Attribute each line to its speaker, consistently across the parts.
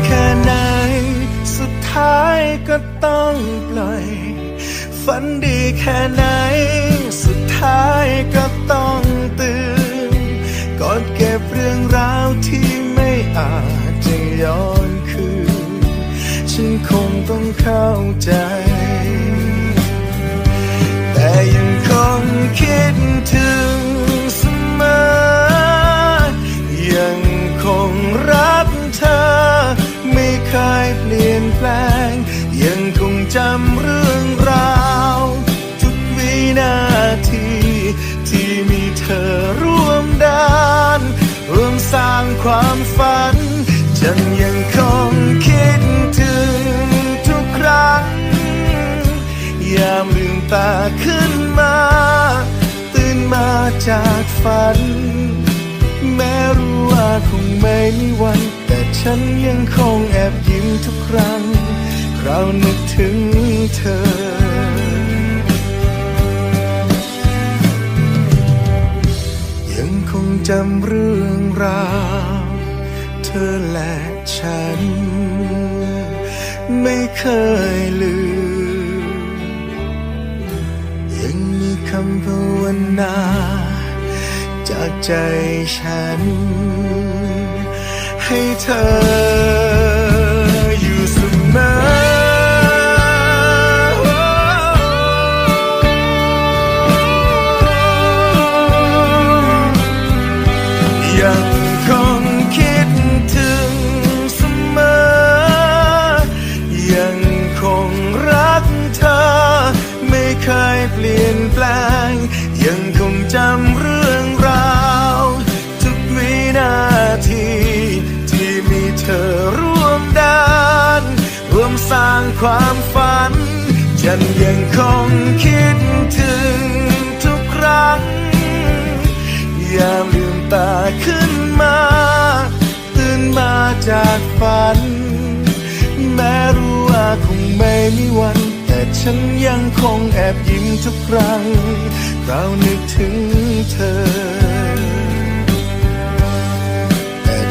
Speaker 1: หน ท้ายก็ต้องปล่อย ฝันดีแค่ไหน สุดท้ายก็ต้องตื่นกอดเก็บเรื่องราวที่ไม่อาจจะย้อนคืน ฉันคงต้องเข้าใจ ตาขึ้นมา ตื่นมาจากฝัน แม้รู้ว่าคงไม่มีวัน แต่ฉันยังคงแอบยิ้มทุกครั้งคราวนึกถึงเธอยังคงจำเรื่องราว เธอและฉัน ไม่เคยลืม คำภาวนา จากใจฉัน ให้เธอ สร้างความฝัน ฉันยังคงคิดถึงทุกครั้งยามลืมตาขึ้นมา ตื่นมาจากฝัน แม้รู้ว่าคงไม่มีวัน แต่ฉันยังคงแอบยิ้มทุกครั้งเรานึกถึงเธอ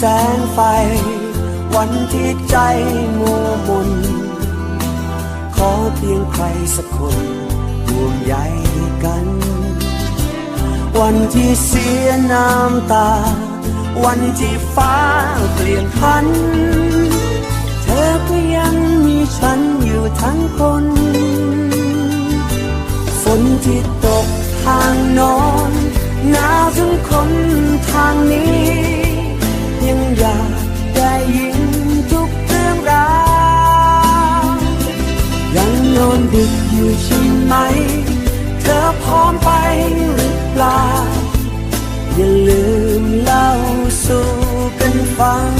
Speaker 2: แสงไฟ วันที่ใจมัวมนขอเพียงใครสักคนห่วงใยกัน วันที่เสียน้ำตา วันที่ฟ้าเปลี่ยนพัน เธอก็ยังมีฉันอยู่ทั้งคน ฝนที่ตกทางนอนหนาวถึงคนทางนี้ ไหม เธอพร้อมไปหรือเปล่า อย่าลืมเล่าสู่กันฟัง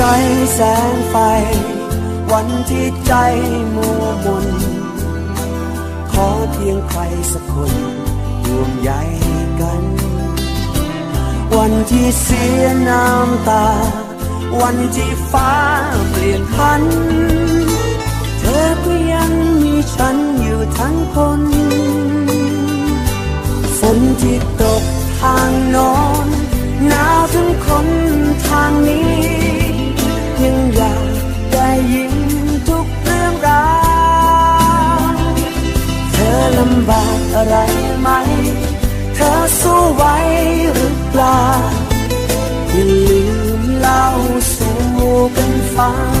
Speaker 2: ไร้แสงไฟ วันที่ใจมัวมน ขอเพียงใครสักคนห่วงใยกัน วันที่เสียน้ำตา วันที่ฟ้าเปลี่ยนพัน เธอก็ยังมีฉันอยู่ทั้งคนฝนที่ตกทางโนอนหนาวถึงคนทางนี้ังอยากได้ยินทุกเรื่องราวเธอลำบากอะไรไหม เธอสู้ไหวหรือเปล่าอย่าลืมเล่าสู่กันฟัง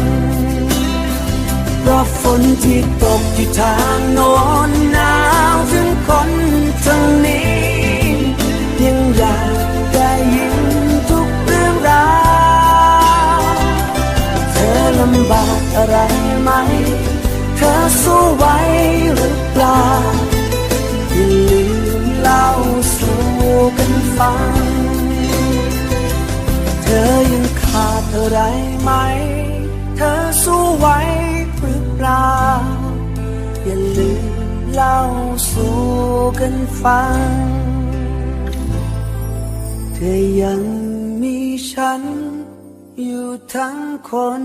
Speaker 2: เพราะฝนที่ตกที่ทางโน้นหนาวถึงคนทางนี้ อะไรไหม เธอสู้ไหวหรือเปล่าอย่าลืมเล่าสู่กันฟัง เธอยังขาดอะไรไหม เธอสู้ไหวหรือเปล่าอย่าลืมเล่าสู่กันฟัง เธอยังมีฉันอยู่ทั้งคน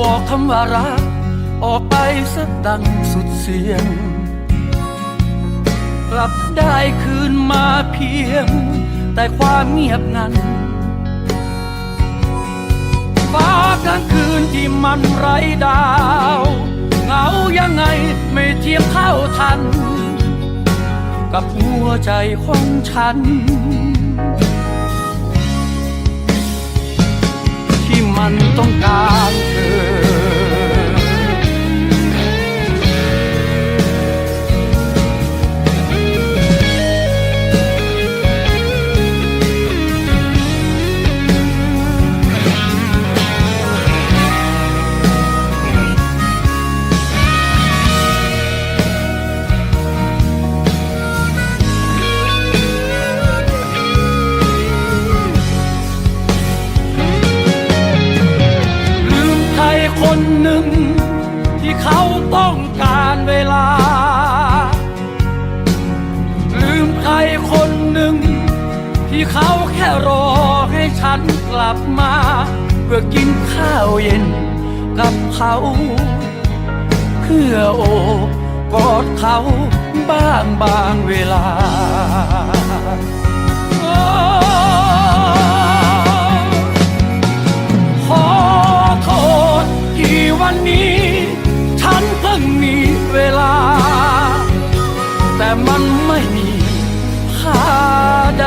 Speaker 3: บอกคำว่ารัก ออกไปสักดังสุดเสียง กลับได้คืนมาเพียง แต่ความเงียบงันฟ้ากลางคืนที่มันไร้ดาว เหงายังไงไม่เทียมเท่าทัน กับหัวใจของฉัน มันต้องการเธอ ที่เขาแค่รอให้ฉันกลับมา เพื่อกินข้าวเย็นกับเขา เพื่อโอบกอดเขาบ้างบางเวลาขอโทษที่วันนี้ ฉันเพิ่งมีเวลา แต่มันไม่มีค่าใด